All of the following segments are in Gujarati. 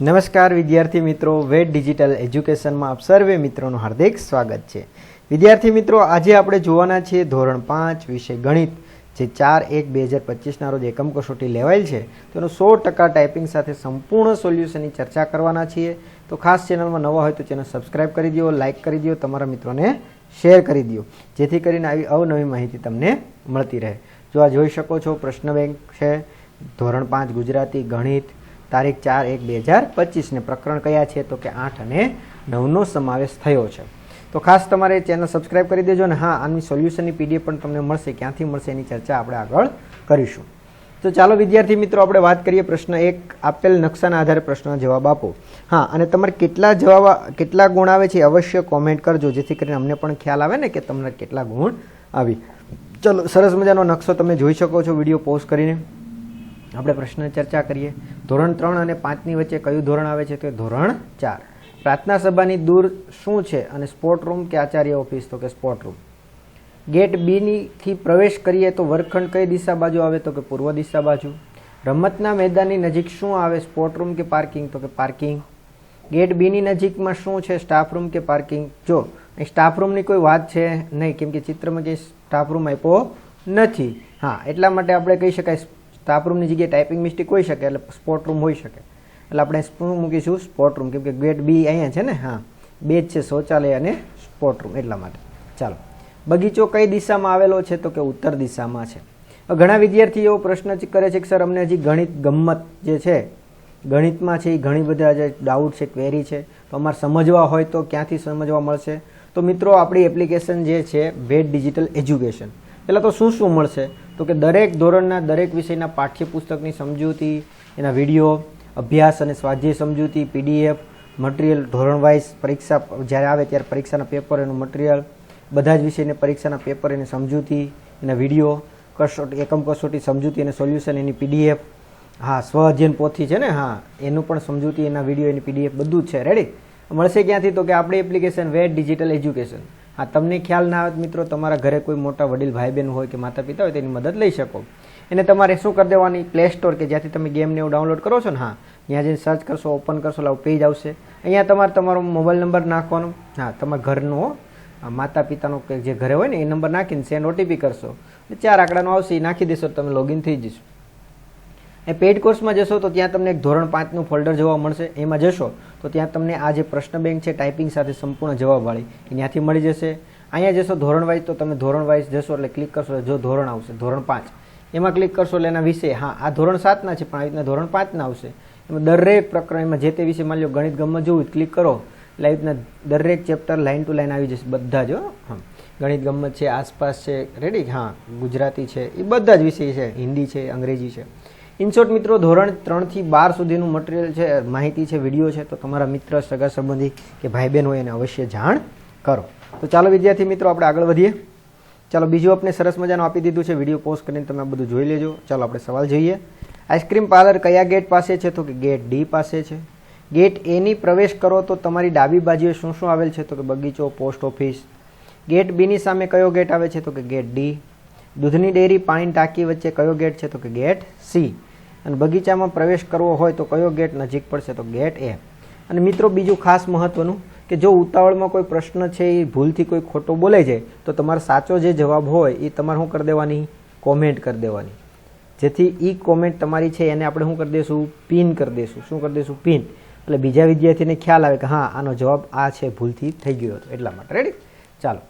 નમસ્કાર વિદ્યાર્થી મિત્રો વેટ ડિજિટલ એજ્યુકેશનમાં આપ સર્વે મિત્રોનું હાર્દિક સ્વાગત છે. વિદ્યાર્થી મિત્રો, આજે આપણે જોવાના છીએ ધોરણ પાંચ વિષય ગણિત, જે ચાર એક બે હજાર પચીસના રોજ એકમ કસોટી લેવાયેલ છે. તેનું સો ટકા ટાઈપિંગ સાથે સંપૂર્ણ સોલ્યુશનની ચર્ચા કરવાના છીએ. તો ખાસ ચેનલમાં નવા હોય તો ચેનલ સબસ્ક્રાઇબ કરી દો, લાઇક કરી દો, તમારા મિત્રોને શેર કરી દો. જેથી કરીને આવી અવનવી માહિતી તમને મળતી રહે. જો આ જોઈ શકો છો, પ્રશ્ન બેંક છે, ધોરણ પાંચ ગુજરાતી ગણિત તારીખ ચાર એક બે હજાર પચીસને પ્રકરણ કયા છે? તો કે આઠ અને નવનો સમાવેશ થયો છે. તો ખાસ તમારે ચેનલ સબસ્ક્રાઇબ કરી દેજો અને હા, આની સોલ્યુશનની પીડીએફ પણ તમને મળશે. ક્યાંથી મળશે એની ચર્ચા આપણે આગળ કરીશું. તો ચાલો વિદ્યાર્થી મિત્રો, આપણે વાત કરીએ પ્રશ્ન એક. આપેલ નકશાના આધારે પ્રશ્નનો જવાબ આપો. હા, અને તમારે કેટલા જવાબ કેટલા ગુણ આવે છે અવશ્ય કોમેન્ટ કરજો, જેથી કરીને અમને પણ ખ્યાલ આવે ને કે તમને કેટલા ગુણ આવી. ચલો, સરસ મજાનો નકશો તમે જોઈ શકો છો, વીડિયો પોઝ કરીને. આપણે પ્રશ્ન ચર્ચા કરીએ. ધોરણ ત્રણ અને પાંચની વચ્ચે કયું ધોરણ આવે છે? તો ધોરણ ચાર. પ્રાર્થના સભાની દૂર શું છે અને સ્પોર્ટ રૂમ કે આચાર્ય ઓફિસ તો કે સ્પોર્ટ રૂમ ગેટ બીની થી પ્રવેશ કરીએ તો વર્ગખંડ કઈ દિશા બાજુ આવે? તો કે પૂર્વ દિશા બાજુ. રમતના મેદાનની નજીક શું આવે? સ્પોર્ટ રૂમ કે પાર્કિંગ તો કે પાર્કિંગ ગેટ બીની નજીકમાં શું છે? સ્ટાફ રૂમ કે પાર્કિંગ જો સ્ટાફ રૂમની કોઈ વાત છે નહીં, કેમ કે ચિત્રમાં કે સ્ટાફ રૂમ આપ્યો નથી. હા, એટલા માટે આપણે કહી શકાય સ્ટાફ રૂમની જગ્યાએ ટાઈપિંગ મિસ્ટેક હોઈ શકે, એટલે સ્પોર્ટ રૂમ હોઈ શકે. એટલે આપણે શું મૂકીશું સ્પોર્ટ રૂમ કેમ કે ગેટ બી અહીંયા છે ને, હા. બે જ છે શૌચાલય અને સ્પોર્ટ રૂમ એટલા માટે. ચાલો. બગીચો કઈ દિશામાં આવેલો છે તો કે ઉત્તર દિશામાં છે? ઘણા વિદ્યાર્થીઓ પ્રશ્ન કરે છે કે, સર, અમને હજી ગણિત ગમ્મત જે છે, ગણિતમાં છે એ ઘણી બધા જે ડાઉટ છે ક્વેરી છે, તો અમારે સમજવા હોય તો ક્યાંથી સમજવા મળશે? તો મિત્રો, આપણી એપ્લિકેશન જે છે વેટ ડિજિટલ એજ્યુકેશન એટલે તો શું શું મળશે? તો કે દરેક ધોરણના દરેક વિષયના પાઠ્યપુસ્તકની સમજૂતી, એના વીડિયો, અભ્યાસ અને સ્વાધ્યાય સમજૂતી, પીડીએફ, મટીરિયલ ધોરણ વાઇઝ પરીક્ષા, જ્યારે આવે ત્યારે પરીક્ષાના પેપર એનું મટીરિયલ, બધા જ વિષયને પરીક્ષાના પેપર એની સમજૂતી, એના વીડિયો, કસોટી, એકમ કસોટી સમજૂતી અને સોલ્યુશન, એની પીડીએફ, હા, સ્વ અધ્યયન પોથી છે ને, હા, એનું પણ સમજૂતી, એના વીડિયો, એની પીડીએફ બધું જ છે. રેડી મળશે ક્યાંથી? તો કે આપણી એપ્લિકેશન વેટ ડિજિટલ એજ્યુકેશન હા, તમને ખ્યાલ ના આવે મિત્રો, તમારા ઘરે કોઈ મોટા વડીલ ભાઈ બહેન હોય કે માતા પિતા હોય તેની મદદ લઈ શકો. એને તમારે શું કરી દેવાની? પ્લે સ્ટોર કે જ્યાંથી તમે ગેમને એવું ડાઉનલોડ કરો છો ને, હા, ત્યાં જઈને સર્ચ કરશો ઓપન કરશો, એટલે પેજ આવશે. અહીંયા તમારે તમારો મોબાઈલ નંબર નાખવાનો. હા, તમારા ઘરનો માતા પિતાનો કે જે ઘરે હોય ને, એ નંબર નાખીને સેન્ડ ઓટીપી કરશો. ચાર આંકડાનો આવશે, એ નાખી દેશો તમે લોગિન થઈ જશો. એ પેઇડ કોર્સમાં જશો તો ત્યાં તમને એક ધોરણ પાંચનું ફોલ્ડર જોવા મળશે. એમાં જશો તો ત્યાં તમને આ જે પ્રશ્ન બેંક છે ટાઈપિંગ સાથે સંપૂર્ણ જવાબવાળી એ ત્યાંથી મળી જશે. અહીંયા જશો ધોરણ વાઇઝ તો તમે ધોરણ વાઇઝ જશો એટલે ક્લિક કરશો જો ધોરણ આવશે, ધોરણ પાંચ. એમાં ક્લિક કરશો એટલે એના વિશે, હા, આ ધોરણ સાતના છે, પણ આવી રીતના ધોરણ પાંચના આવશે. એમાં દરેક પ્રકરણમાં જે તે વિશે માની લો ગણિત ગમત જોવું ક્લિક કરો. એટલે આવી રીતના દરેક ચેપ્ટર લાઇન ટુ લાઇન આવી જશે, બધા જ. હા ગણિત ગમત છે, આસપાસ છે રેડી હા, ગુજરાતી છે, એ બધા જ વિષય છે, હિન્દી છે, અંગ્રેજી છે. ઇનશોર્ટ મિત્રો, ધોરણ ત્રણથી બાર સુધીનું મટીરિયલ છે, માહિતી છે વીડિયો છે, તો તમારા મિત્ર, સગા સંબંધી કે ભાઈ બહેન હોય એને અવશ્ય જાણ કરો. તો ચાલો વિદ્યાર્થી મિત્રો, આપણે આગળ વધીએ. ચાલો બીજું આપણે સરસ મજાનું આપી દીધું છે વીડિયો પોસ્ટ કરીને તમે બધું જોઈ લેજો. ચાલો આપણે સવાલ જોઈએ. આઈસ્ક્રીમ પાર્લર કયા ગેટ પાસે છે? તો કે ગેટ ડી પાસે છે. ગેટ એની પ્રવેશ કરો તો તમારી ડાબી બાજુએ શું શું આવેલ છે? તો કે બગીચો પોસ્ટ ઓફિસ ગેટ બીની સામે કયો ગેટ આવે છે? તો કે ગેટ ડી દૂધની ડેરી, પાણી ટાંકી વચ્ચે કયો ગેટ છે? તો કે ગેટ સી અને બગીચામાં પ્રવેશ કરવો હોય તો કયો ગેટ નજીક પડશે? તો ગેટ એ. અને મિત્રો, બીજું ખાસ મહત્વનું કે જો ઉતાવળમાં કોઈ પ્રશ્ન છે, એ ભૂલથી કોઈ ખોટો બોલાઈ જાય તો તમારો સાચો જે જવાબ હોય, એ તમારે શું કરી દેવાની? કોમેન્ટ કરી દેવાની. જેથી એ કોમેન્ટ તમારી છે, એને આપણે શું કરી દઈશું પિન કરી દઈશું શું કરી દઈશું પિન. એટલે બીજા વિદ્યાર્થીને ખ્યાલ આવે કે હા, આનો જવાબ આ છે, ભૂલથી થઈ ગયો હતો. એટલા માટે. રેડી ચાલો.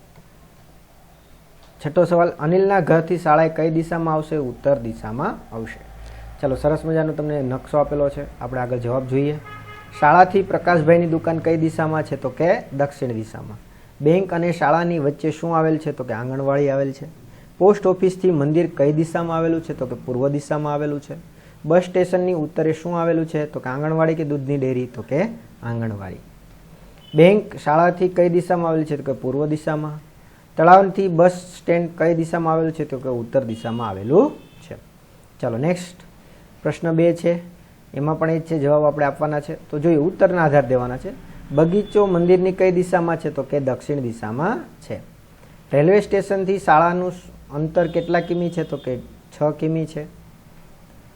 છઠ્ઠો સવાલ, અનિલના ઘરથી શાળાએ કઈ દિશામાં આવશે? ઉત્તર દિશામાં આવશે. ચાલો, સરસ મજાનો તમને નકશો આપેલો છે. આપણે આગળ જવાબ જોઈએ. શાળાથી પ્રકાશભાઈની દુકાન કઈ દિશામાં છે? તો કે દક્ષિણ દિશામાં. બેંક અને શાળાની વચ્ચે શું આવેલ છે? તો કે આંગણવાડી આવેલ છે. પોસ્ટ ઓફિસથી મંદિર કઈ દિશામાં આવેલું છે? તો કે પૂર્વ દિશામાં આવેલું છે. બસ સ્ટેશનની ઉત્તરે શું આવેલું છે? તો કે આંગણવાડી કે દૂધની ડેરી? તો કે આંગણવાડી. બેંક શાળાથી કઈ દિશામાં આવેલી છે? તો કે પૂર્વ દિશામાં. તળાવથી બસ સ્ટેન્ડ કઈ દિશામાં આવેલું છે? તો કે ઉત્તર દિશામાં આવેલું છે. ચાલો, નેક્સ્ટ. પ્રશ્ન બે છે. એમાં પણ એ જ છે, જવાબ આપણે આપવાના છે. તો જોઈએ, ઉત્તરના આધાર દેવાના છે. બગીચો મંદિરની કઈ દિશામાં છે તો કે દક્ષિણ દિશામાં છે. રેલવે સ્ટેશનથી શાળાનું અંતર કેટલા કિમી છે તો કે છ કિમી છે.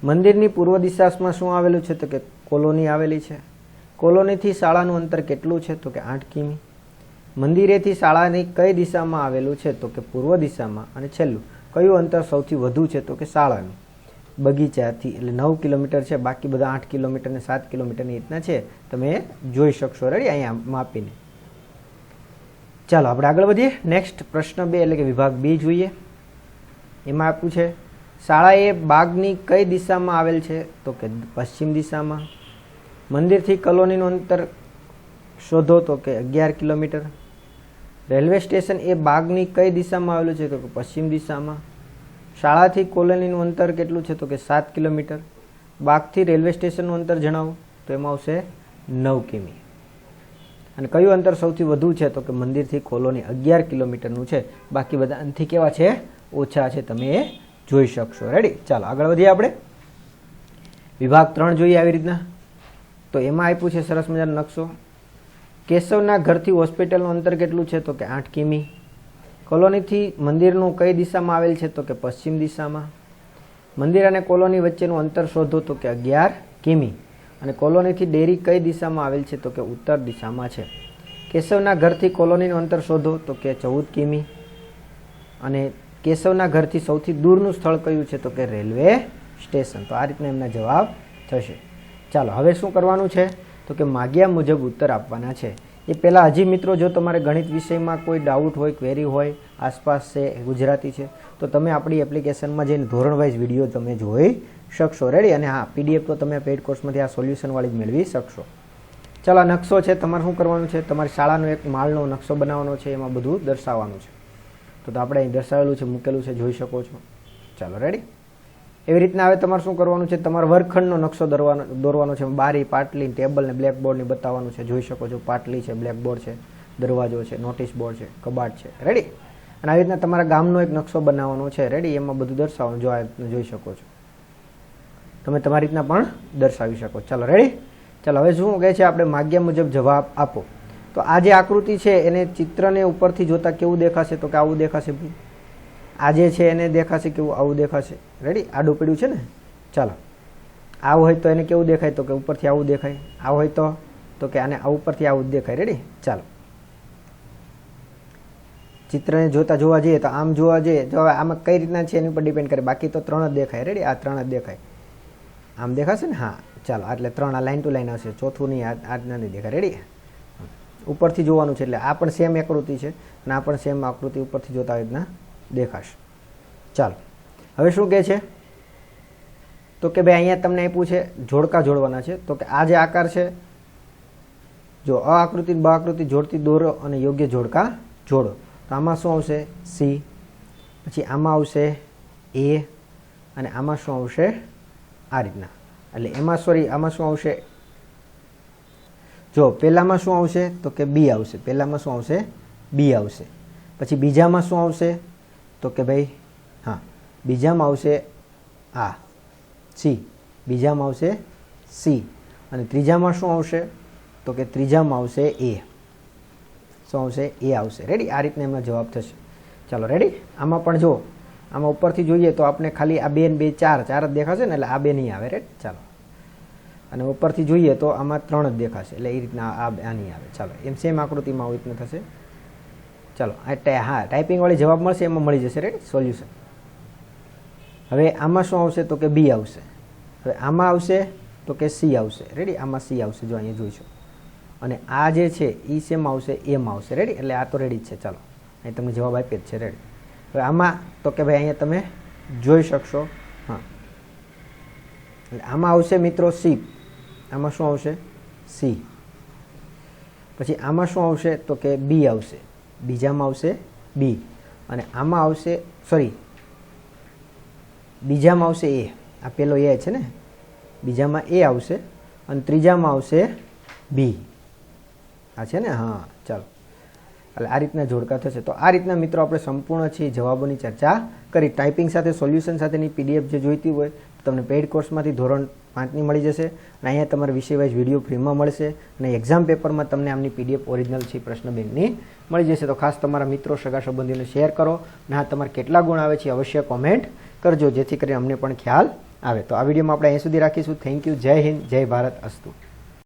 મંદિરની પૂર્વ દિશામાં શું આવેલું છે તો કે કોલોની આવેલી છે. કોલોનીથી શાળાનું અંતર કેટલું છે તો કે આઠ કિમી. મંદિરેથી શાળાની કઈ દિશામાં આવેલું છે તો કે પૂર્વ દિશામાં અને છેલ્લું. કયું અંતર સૌથી વધુ છે તો કે શાળાનું? બગીચાથી એટલે નવ કિલોમીટર છે, બાકી બધા આઠ કિલોમીટર ને સાત કિલોમીટરની રીતના છે. તમે જોઈ શકશો રેડી અહીંયા માપીને. ચાલો, આપણે આગળ વધીએ. નેક્સ્ટ પ્રશ્ન બે એટલે કે વિભાગ બી જોઈએ. એમાં આપ્યું છે શાળા એ બાગની કઈ દિશામાં આવેલ છે? તો કે પશ્ચિમ દિશામાં. મંદિરથી કોલોનીનું અંતર શોધો તો કે અગિયાર કિલોમીટર. રેલવે સ્ટેશન એ બાગની કઈ દિશામાં આવેલું છે? તો કે પશ્ચિમ દિશામાં. શાળાથી કોલોનીનું અંતર કેટલું છે તો કે સાત કિલોમીટર. બાગથી રેલવે સ્ટેશનનું અંતર જણાવો, તો એમાં આવશે નવ કિમી. અને કયું અંતર સૌથી વધુ છે તો કે મંદિરથી કોલોની અગિયાર કિલોમીટરનું છે. બાકી બધા અંતથી કેવા છે? ઓછા છે, તમે એ જોઈ શકશો. રેડી ચાલો, આગળ વધીએ આપણે. વિભાગ ત્રણ જોઈએ આવી રીતના. તો એમાં આપ્યું છે, સરસ મજાનો નકશો. કેશવના ઘરથી હોસ્પિટલનું અંતર કેટલું છે તો કે આઠ કિમી. કોલોનીથી મંદિરનું કઈ દિશામાં આવેલ છે તો કે પશ્ચિમ દિશામાં? મંદિર અને કોલોની વચ્ચેનું અંતર શોધો તો કે અગિયાર કિમી. અને કોલોનીથી ડેરી કઈ દિશામાં આવેલ છે તો કે ઉત્તર દિશામાં છે? કેશવના ઘરથી કોલોનીનું અંતર શોધો તો કે ચૌદ કિમી. અને કેશવના ઘરથી સૌથી દૂરનું સ્થળ કયું છે તો કે રેલવે સ્ટેશન? તો આ રીતના એમના જવાબ થશે. ચાલો, હવે શું કરવાનું છે? તો કે માગ્યા મુજબ ઉત્તર આપવાના છે. એ પહેલાં હજી મિત્રો જો તમારે ગણિત વિષયમાં કોઈ ડાઉટ હોય ક્વેરી હોય, આસપાસ છે, ગુજરાતી છે, તો તમે આપણી એપ્લિકેશનમાં જઈને ધોરણ વાઇઝ વીડિયો તમે જોઈ શકશો. રેડી અને હા પીડીએફ તો તમે પેઇડ કોર્સમાંથી આ સોલ્યુશનવાળી જ મેળવી શકશો. ચાલો, આ નકશો છે, તમારે શું કરવાનું છે? તમારી શાળાનો એક માળનો નકશો બનાવવાનો છે, એમાં બધું દર્શાવવાનું છે. તો તો આપણે અહીં દર્શાવેલું છે, મૂકેલું છે, જોઈ શકો છો. ચાલો રેડી એવી રીતના હવે તમારે શું કરવાનું છે? તમારે વર્ગખંડનો નકશો દોરવાનો દોરવાનો છે. બારી, પાટલી, ટેબલ ને બ્લેકબોર્ડની બતાવવાનું છે. જોઈ શકો છો, પાટલી છે બ્લેકબોર્ડ છે, દરવાજો છે નોટિસ બોર્ડ છે, કબાટ છે. રેડી અને આવી રીતના તમારા ગામનો એક નકશો બનાવવાનો છે. રેડી એમાં બધું દર્શાવવાનું જો જોઈ શકો છો. તમે તમારી રીતના પણ દર્શાવી શકો. ચાલો રેડી ચાલો, હવે શું કહે છે? આપણે માગ્યા મુજબ જવાબ આપો. તો આ જે આકૃતિ છે, એને ચિત્રને ઉપરથી જોતા કેવું દેખાશે? તો કે આવું દેખાશે? આ જે છે, એને દેખાશે કેવું આવું દેખાશે. રેડી આડું પીડ્યું છે ને? ચાલો. આવું હોય તો એને કેવું દેખાય? તો કે ઉપરથી આવું દેખાય. આવું હોય તો? તો કે આને આ ઉપરથી આવું જ દેખાય. રેડી ચાલો. ચિત્રને જોતા જોવા જઈએ તો આમ જોવા જઈએ. જો આમાં કઈ રીતના છે એની ઉપર ડિપેન્ડ કરે. બાકી તો ત્રણ જ દેખાય. રેડી આ ત્રણ જ દેખાય. આમ દેખાશે ને? હા. ચાલો. એટલે ત્રણ આ લાઈન ટુ લાઇન આવશે ચોથું નહીં, આ નહીં દેખાય. રેડી ઉપરથી જોવાનું છે. એટલે આ પણ સેમ આકૃતિ છે. અને આ પણ સેમ આકૃતિ ઉપરથી જોતા આવી રીતના દેખાશે. ચાલો. હવે શું કહે છે? તો કે ભાઈ અહીંયા તમને આપ્યું છે, જોડકા જોડવાના છે. તો કે આ જે આકાર છે, જો અ આકૃતિ બ આકૃતિ જોડતી દોરો અને યોગ્ય જોડકા જોડો. તો આમાં શું આવશે? સી. પછી આમાં આવશે એ અને આમાં શું આવશે? આ રીતના. એટલે એમાં સોરી આમાં શું આવશે? જો પહેલામાં શું આવશે? તો કે બી આવશે. પહેલામાં શું આવશે? બી આવશે. પછી બીજામાં શું આવશે? તો કે ભાઈ, હા બીજામાં આવશે આ, સી. બીજામાં આવશે સી. અને ત્રીજામાં શું આવશે? તો કે ત્રીજામાં આવશે એ. શું આવશે? એ આવશે. રેડી આ રીતના એમનો જવાબ થશે. ચાલો રેડી આમાં પણ જો આમાં ઉપરથી જોઈએ તો આપણે ખાલી આ બે ને બે ચાર ચાર જ દેખાશે ને એટલે આ બે નહીં આવે. રેડ ચાલો. અને ઉપરથી જોઈએ તો આમાં ત્રણ જ દેખાશે. એટલે એ રીતના આ નહીં આવે. ચાલો, એમ સેમ આકૃતિમાં આવી રીતના થશે. ચાલો, આ હા ટાઈપિંગવાળી જવાબ મળશે, એમાં મળી જશે રેડ સોલ્યુશન હવે આમાં શું આવશે? તો કે બી આવશે. હવે આમાં આવશે, તો કે સી આવશે. રેડી આમાં સી આવશે, જો અહીંયા જોઈશું અને આ જે છે એ સેમ આવશે, એમ આવશે. રેડી એટલે આ તો રેડી જ છે. ચાલો, અહીં તમને જવાબ આપીએ જ છે. રેડી હવે આમાં, તો કે ભાઈ અહીંયા તમે જોઈ શકશો. હા. એટલે આમાં આવશે મિત્રો સી આમાં શું આવશે? સી પછી આમાં શું આવશે? તો કે બી આવશે. બીજામાં આવશે બી અને આમાં આવશે સોરી બીજામાં આવશે એ આ પેલો એ છે ને? બીજામાં એ આવશે અને ત્રીજામાં આવશે બી આ છે ને? હા, ચાલો. એટલે આ રીતના જોડકા થશે. તો આ રીતના મિત્રો આપણે સંપૂર્ણ છે જવાબોની ચર્ચા કરી. ટાઈપિંગ સાથે સોલ્યુશન સાથેની પીડીએફ જે જોઈતી હોય તમને પેઇડ કોર્સમાંથી ધોરણ પાંચની મળી જશે. અને અહીંયા તમારે વિષય વાઇઝ વીડિયો ફ્રીમાં મળશે. અને એક્ઝામ પેપરમાં તમને આમની પીડીએફ ઓરિજિનલ છે પ્રશ્ન બેંકની મળી જશે. તો ખાસ તમારા મિત્રો, સગા સંબંધીઓને શેર કરો. અને હા, તમારે કેટલા ગુણ આવે છે અવશ્ય કોમેન્ટ કરજો, જેથી કરીને અમને પણ ખ્યાલ આવે. તો આ વિડીયોમાં આપણે અહીં સુધી રાખીશું. થેન્ક યુ જય હિન્દ. જય ભારત. અસ્તુ.